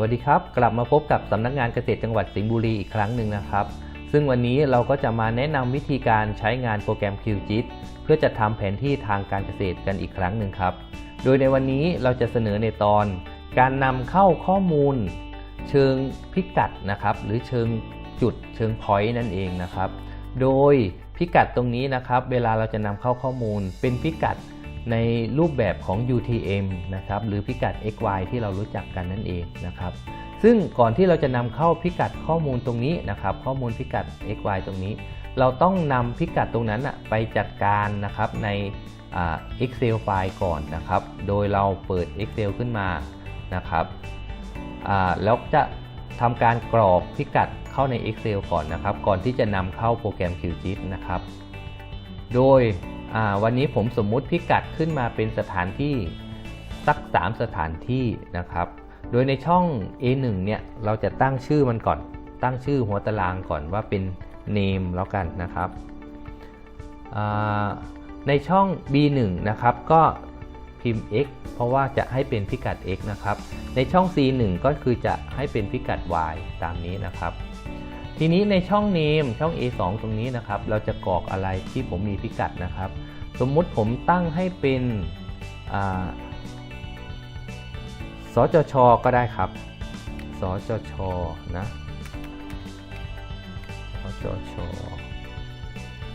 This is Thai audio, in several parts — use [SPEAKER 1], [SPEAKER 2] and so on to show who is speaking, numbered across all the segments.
[SPEAKER 1] วัสดีครับ กลับมาพบกับสำนักงานเกษตรจังหวัดสิงห์บุรีอีกครั้งหนึ่งนะครับ ซึ่งวันนี้เราก็จะมาแนะนำวิธีการใช้งานโปรแกรม QGIS เพื่อจะทำแผนที่ทางการเกษตรกันอีกครั้งหนึ่งครับ โดยในวันนี้เราจะเสนอในตอน การนำเข้าข้อมูล เชิงพิกัดนะครับ หรือเชิงจุดเชิงพอยต์นั่นเองนะครับ โดยพิกัดตรงนี้นะครับ เวลาเราจะนำเข้าข้อมูลเป็นพิกัด ในรูปแบบของ UTM นะครับหรือพิกัด XY ที่เรารู้จักกันนั่นเองนะครับซึ่งก่อนที่เราจะนำเข้าพิกัดข้อมูลตรงนี้นะครับข้อมูลพิกัด XY ตรงนี้ เราต้องนำพิกัดตรงนั้นไปจัดการนะครับใน Excel ไฟล์ก่อนนะครับ โดยเราเปิด Excel ขึ้นมานะครับแล้วจะทำการกรอกพิกัดเข้าใน Excel ก่อนนะครับ ก่อนที่จะนำเข้าโปรแกรม QGIS นะครับ โดย วันนี้ผมสมมุติพิกัดขึ้นมาเป็นสถานที่สัก 3 สถานที่นะครับ โดยในช่อง A1 เนี่ยเราจะตั้งชื่อมันก่อน ตั้งชื่อหัวตารางก่อนว่าเป็น name แล้วกันนะครับ ในช่อง B1 นะครับก็พิมพ์ x เพราะว่าจะให้เป็นพิกัด x นะครับ ในช่อง C1 ก็คือจะให้เป็นพิกัด y ตามนี้นะครับ ทีนี้ในช่อง name ช่อง A2 ตรงนี้นะครับ เราจะกรอกอะไรที่ผมมีพิกัดนะครับ สมมุติผมตั้งให้เป็นสจช ก็ได้ครับ สจช นะ สจช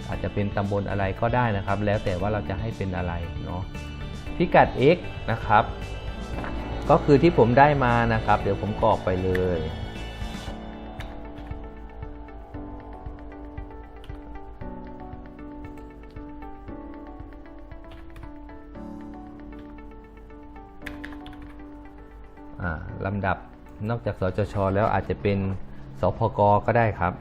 [SPEAKER 1] อาจจะเป็นตำบลอะไรก็ได้นะครับ แล้วแต่ว่าเราจะให้เป็นอะไรเนาะ พิกัด x นะครับ ก็คือที่ผมได้มานะครับ เดี๋ยวผมกรอกไปเลย ลำดับนอกจากสจชแล้วอาจจะเป็นสพกก็ได้ครับ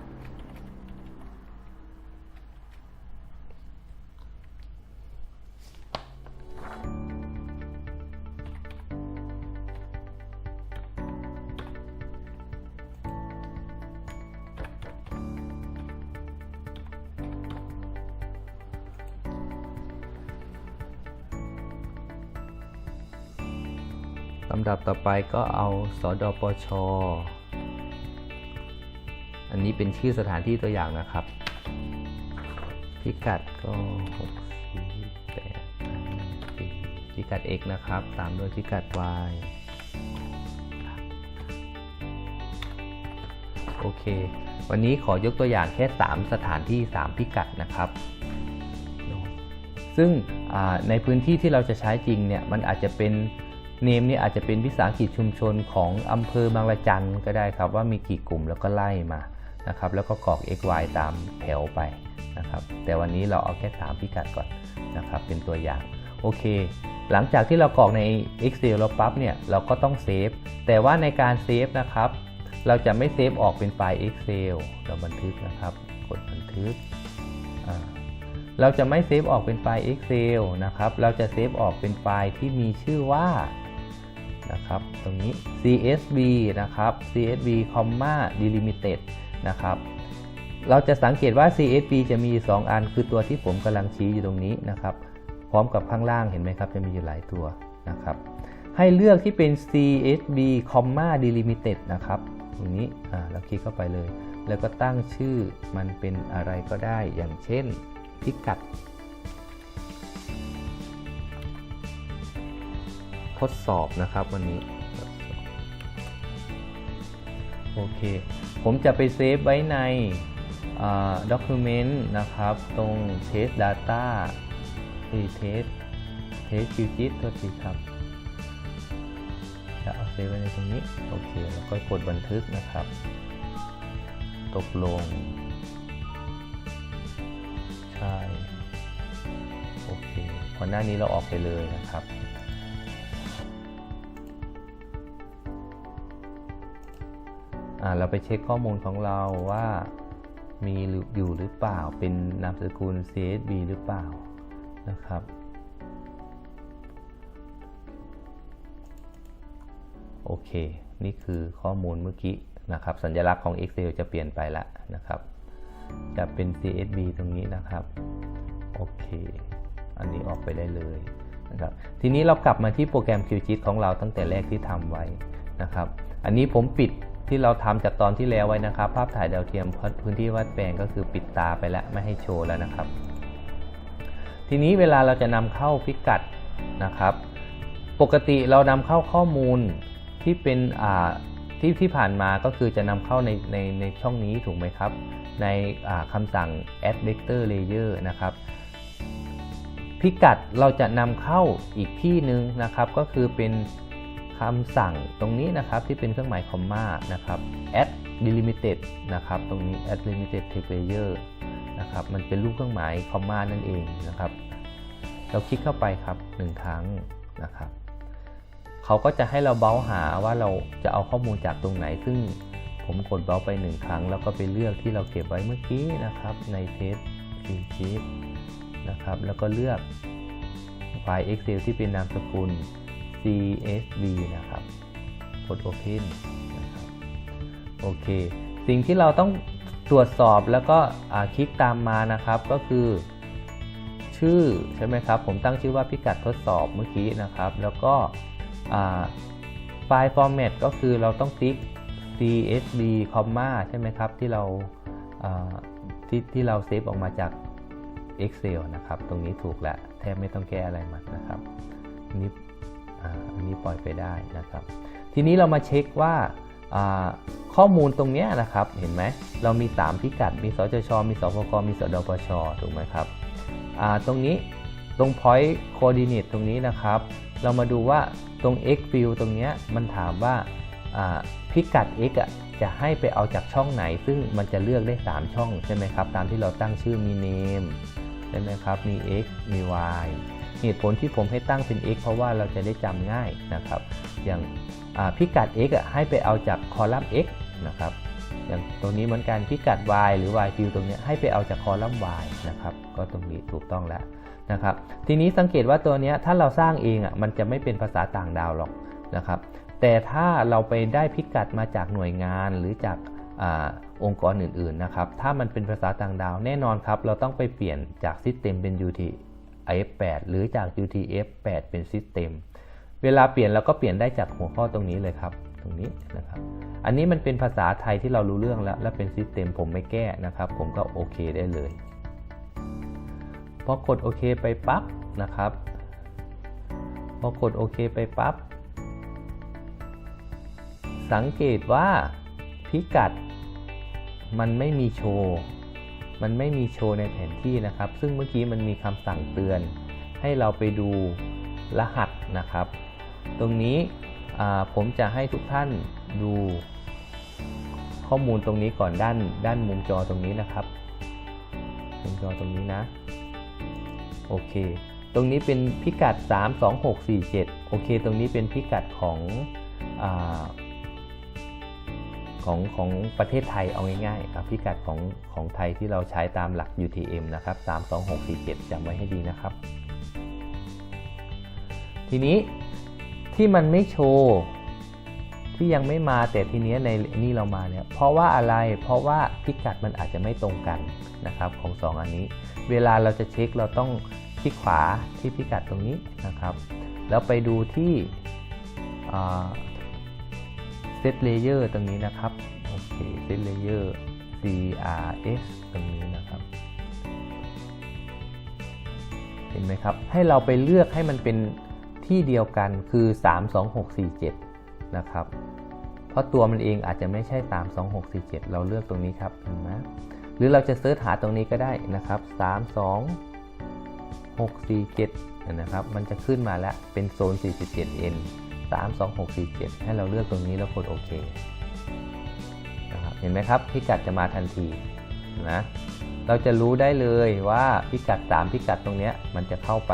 [SPEAKER 1] ลำดับต่อไปก็เอาสอดปชอันนี้เป็นชื่อสถานที่ตัวอย่างนะครับ พิกัดก็6 4 8พิกัด x นะครับ ตามด้วยพิกัด y โอเค วันนี้ขอยกตัวอย่างแค่ 3 สถานที่ 3 พิกัดนะครับ ซึ่งในพื้นที่ที่เราจะใช้จริงเนี่ย มันอาจจะเป็น เนมนี่อาจจะเป็นวิสาหกิจชุมชนของอำเภอบางละจันก็ได้ครับว่ามีกี่กลุ่มแล้วก็ไล่มานะครับแล้วก็กรอก x y ตามแถวไปนะครับแต่วันนี้เราเอาแค่ 3 พิกัดก่อนนะครับเป็นตัวอย่างโอเค หลังจากที่เรากรอกใน Excel แล้วปั๊บเนี่ยเราก็ต้องเซฟแต่ว่าในการเซฟนะครับเราจะไม่เซฟออกเป็นไฟล์ Excel เราบันทึกนะครับกดบันทึกเราจะไม่เซฟออกเป็นไฟล์ Excel นะครับ เราจะเซฟออกเป็นไฟล์ที่มีชื่อว่า นะครับ ตรงนี้ csv นะครับ csv comma delimited นะครับ เราจะสังเกตว่า csv จะมี 2 อัน คือตัวที่ผมกำลังชี้อยู่ตรงนี้นะครับ พร้อมกับข้างล่างเห็นไหมครับ จะมีอยู่หลายตัวนะครับ ให้เลือกที่เป็น csv comma delimited นะครับ ตรงนี้อ่าเราคลิกเข้าไปเลย แล้วก็ตั้งชื่อมันเป็นอะไรก็ได้ อย่างเช่นพิกัด ทดสอบนะครับวันนี้ โอเค ผมจะไปเซฟไว้ในด็อกิเมนต์นะครับ ตรง test data ที่ test test qgis ตัวทีครับ จะเอาเซฟไว้ในตรงนี้ โอเค แล้วก็กดบันทึกนะครับ ตกลง ใช่ โอเค พอหน้านี้เราออกไปเลยนะครับ เราไปเช็คข้อมูลของเราว่ามีออยู่หรือเปล่าเป็นนามสกุล CSV หรือเปล่านะครับโอเค นี่คือข้อมูลเมื่อกี้นะครับ สัญลักษณ์ของ Excel จะเปลี่ยนไปละนะครับ จะเป็น CSV ตรงนี้นะครับ โอเค อันนี้ออกไปได้เลยนะครับ ทีนี้เรากลับมาที่โปรแกรม QGIS ของเราตั้งแต่แรกที่ทำไว้นะครับ อันนี้ผมปิด ที่เราทำจากตอนที่แล้วไว้นะครับ ภาพถ่ายดาวเทียมพื้นที่วาดแปลงก็คือปิดตาไปแล้วไม่ให้โชว์แล้วนะครับ ทีนี้เวลาเราจะนำเข้าพิกัดนะครับ ปกติเรานำเข้าข้อมูลที่เป็นอ่าที่ที่ผ่านมาก็คือจะนำเข้าในในในช่องนี้ถูกไหมครับ ในอ่าคำสั่ง add vector layer นะครับพิกัดเราจะนำเข้าอีกที่หนึ่งนะครับ ก็คือเป็น คำสั่งตรงนี้นะครับที่เป็นเครื่องหมายคอมมานะครับ add delimited นะครับตรงนี้ add delimited text layer นะครับมันเป็นรูปเครื่องหมายคอมมานั่นเองนะครับ เราคลิกเข้าไปครับหนึ่งครั้งนะครับเขาก็จะให้เราเบ้าหาว่าเราจะเอาข้อมูลจากตรงไหน ซึ่งผมกดเบ้าไปหนึ่งครั้ง แล้วก็ไปเลือกที่เราเก็บไว้เมื่อกี้นะครับในเทสฟิลชีนะครับแล้วก็เลือกไฟล์ Excel ที่เป็นนามสกุล CSV นะครับกด Open นะครับโอเค สิ่งที่เราต้องตรวจสอบแล้วก็คลิกตามมานะครับก็คือ ชื่อใช่ไหมครับ ผมตั้งชื่อว่าพิกัดทดสอบเมื่อกี้นะครับ แล้วก็ไฟล์ format ก็คือเราต้องติ๊ก csv คอมมาใช่ไหมครับ ที่เราาที่ที่เราเซฟออกมาจาก Excel นะครับ ตรงนี้ถูกแล้ว แทบไม่ต้องแก้อะไรมากนะครับนนี้ อันนี้ปล่อยไปได้นะครับ ทีนี้เรามาเช็คว่าข้อมูลตรงเนี้ยนะครับ เห็นไหม เรามี 3 พิกัด มีสจช มีสพกมีสดปช ถูกไหมครับ ตรงนี้ ตรง point coordinate ตรงนี้นะครับ เรามาดูว่าตรง x field ตรงเนี้ยมันถามว่าอ่าพิกัด x อะ จะให้ไปเอาจากช่องไหน ซึ่งมันจะเลือกได้ 3 ช่องใช่ไหมครับ ตามที่เราตั้งชื่อมี name ใช่ไหมครับ มี x มี y เหตุผลที่ผมให้ตั้งเป็น x เพราะว่าเราจะได้จำง่ายนะครับ อย่างพิกัด x ให้ไปเอาจากคอลัมน์ x นะครับอย่างตรงนี้เหมือนกันพิกัด y หรือ y field ตรงนี้ให้ไปเอาจากคอลัมน์ y นะครับ ก็ตรงนี้ถูกต้องแล้วนะครับ ทีนี้สังเกตว่าตัวนี้ถ้าเราสร้างเองอะมันจะไม่เป็นภาษาต่างดาวหรอกนะครับ แต่ถ้าเราไปได้พิกัดมาจากหน่วยงานหรือจากอองค์กรอื่นๆนะครับ ถ้ามันเป็นภาษาต่างดาวแน่นอนครับ เราต้องไปเปลี่ยนจาก System เป็น ut UTF-8 หรือจาก UTF-8 เป็น System เวลาเปลี่ยนเราก็เปลี่ยนได้จากหัวข้อตรงนี้เลยครับ ตรงนี้นะครับ อันนี้มันเป็นภาษาไทยที่เรารู้เรื่องแล้ว และเป็น System ผมไม่แก้นะครับ ผมก็โอเคได้เลยพอกดโอเคไปปั๊บนะครับพอกดโอเคไปปั๊บสังเกตว่าพิกัดมันไม่มีโชว์ มันไม่มีโชว์ในแผนที่นะครับ ซึ่งเมื่อกี้มันมีคำสั่งเตือน ให้เราไปดูรหัสนะครับ ตรงนี้ผมจะให้ทุกท่านดูข้อมูลตรงนี้ก่อนด้านด้านมุมจอตรงนี้นะครับ มุมจอตรงนี้นะ โอเค ตรงนี้เป็นพิกัด 32647 โอเค ตรงนี้เป็นพิกัดของอ ของของประเทศไทยเอาง่ายๆครับพิกัดของของไทยที่เราใช้ตามหลัก UTM นะครับ 32647จำไว้ให้ดีนะครับ ทีนี้ที่มันไม่โชว์ที่ยังไม่มาแต่ทีเนี้ยในนี่เรามาเนี่ยเพราะว่าอะไรเพราะว่าพิกัดมันอาจจะไม่ตรงกันนะครับของ 2 อันนี้ เวลาเราจะเช็คเราต้องคลิกขวาที่พิกัดตรงนี้นะครับ แล้วไปดูที่ เซตเลเยอร์ตรงนี้นะครับโอเคเซตเลเยอร์ CRS ตรงนี้นะครับ เห็นไหมครับ ให้เราไปเลือกให้มันเป็นที่เดียวกันคือ 32647 นะครับ เพราะตัวมันเองอาจจะไม่ใช่ 32647 เราเลือกตรงนี้ครับเห็นไหมหรือเราจะเสิร์ชหาตรงนี้ก็ได้นะครับ 32647 นะครับ มันจะขึ้นมาแล้วเป็นโซน 47N 32647 ให้เราเลือกตรงนี้แล้วกดโอเคนะครับเห็นไหมครับพิกัดจะมาทันทีนะเราจะรู้ได้เลยว่าพิกัด 3 พิกัดตรงนี้มันจะเข้าไป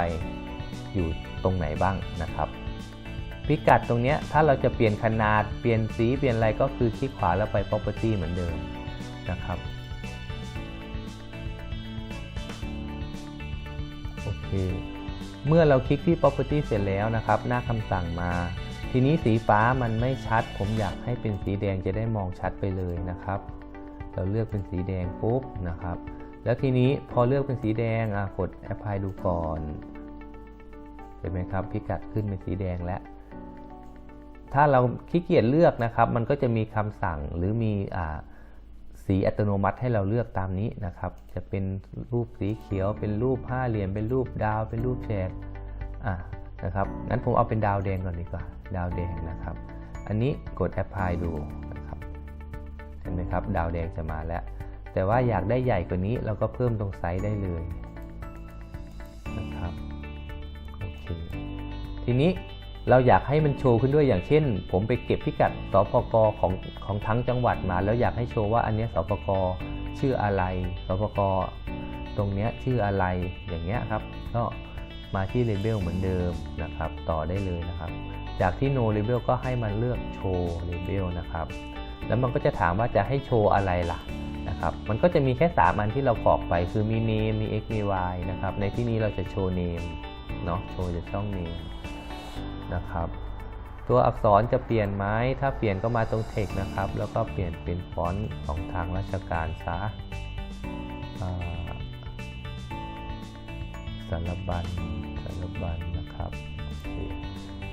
[SPEAKER 1] อยู่ตรงไหนบ้างนะครับพิกัดตรงนี้ถ้าเราจะเปลี่ยนขนาดเปลี่ยนสีเปลี่ยนอะไรก็คือคลิกขวาแล้วไป property เหมือนเดิมนะครับโอเคเมื่อเราคลิกที่ property เสร็จแล้วนะครับ หน้าคำสั่งมา ทีนี้สีฟ้ามันไม่ชัด ผมอยากให้เป็นสีแดงจะได้มองชัดไปเลยนะครับ เราเลือกเป็นสีแดงปุ๊บนะครับ แล้วทีนี้พอเลือกเป็นสีแดงกด apply ดูก่อนเห็นไหมครับพิกัดขึ้นเป็นสีแดงแล้วถ้าเราขี้เกียจเลือกนะครับ มันก็จะมีคำสั่งหรือมีอสีอัตโนมัติให้เราเลือกตามนี้นะครับ จะเป็นรูปสีเขียว เป็นรูปห้าเหลี่ยม เป็นรูปดาว เป็นรูปแฉกอ่า นะครับงั้นผมเอาเป็นดาวแดงก่อนดีกว่า ดาวแดงนะครับ อันนี้กด apply ดูนะครับเห็นไหมครับ ดาวแดงจะมาแล้ว แต่ว่าอยากได้ใหญ่กว่านี้เราก็เพิ่มตรงไซส์ได้เลยนะครับโอเคทีนี้เราอยากให้มันโชว์ขึ้นด้วยอย่างเช่น ผมไปเก็บพิกัดสปกของของทั้งจังหวัดมา แล้วอยากให้โชว์ว่าอันนี้สปกชื่ออะไรสปกตรงเนี้ยชื่ออะไรอย่างเงี้ยครับก็ มาที่ Label เหมือนเดิมนะครับ ต่อได้เลยนะครับ จากที่ No Label ก็ให้มันเลือกโชว์ Label นะครับ แล้วมันก็จะถามว่าจะให้โชว์อะไรล่ะนะครับ มันก็จะมีแค่ 3 อันที่เรากรอกไปคือมี name มี x มี y นะครับ ในที่นี้เราจะโชว์ name เนาะโชว์จากช่อง name นะครับ ตัวอักษรจะเปลี่ยนไหมถ้าเปลี่ยนก็มาตรง text นะครับ แล้วก็เปลี่ยนเป็นฟอนต์ของทางราชการซะ สารบัญสารบัญนะครับ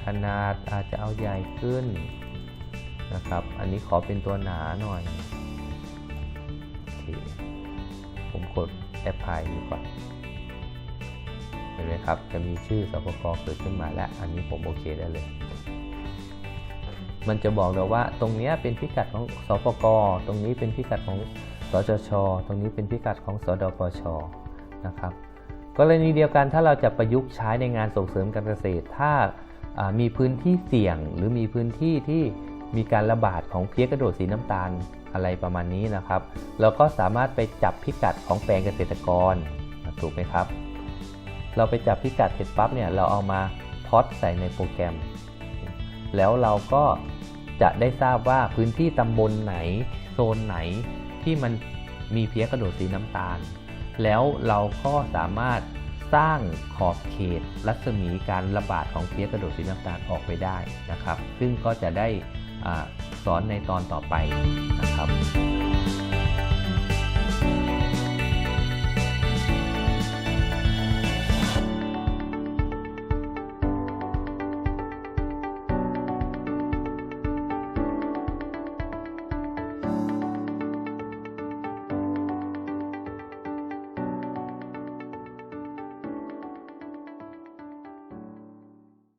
[SPEAKER 1] ขนาดอาจจะเอาใหญ่ขึ้นนะครับ อันนี้ขอเป็นตัวหนาหน่อยอผมกดแอปพลายดีกว่าเห็นไหมครับ จะมีชื่อสปกเกิดขึ้นมาแล้ว อันนี้ผมโอเคได้เลย มันจะบอกเราว่าตรงนี้เป็นพิกัดของสปกตรงนี้เป็นพิกัดของสจช ตรงนี้เป็นพิกัดของสดปชนะครับ กรณีเดียวกันถ้าเราจะประยุกต์ใช้ในงานส่งเสริมการเกษตร ถ้ามีพื้นที่เสี่ยง หรือมีพื้นที่ที่มีการระบาดของเพี้ยกระโดดสีน้ำตาลอะไรประมาณนี้นะครับ เราก็สามารถไปจับพิกัดของแปลงเกษตรกรถูกไหมครับ เราไปจับพิกัดเสร็จปั๊บเนี่ยเราเอามาพอดใส่ในโปรแกรม แล้วเราก็จะได้ทราบว่าพื้นที่ตำบลไหนโซนไหนที่มันมีเพี้ยกระโดดสีน้ำตาล แล้วเราก็สามารถสร้างขอบเขตรัศมีการระบาดของเพี้ยกระโดดสีน้ำตาลออกไปได้นะครับ ซึ่งก็จะได้อสอนในตอนต่อไปนะครับ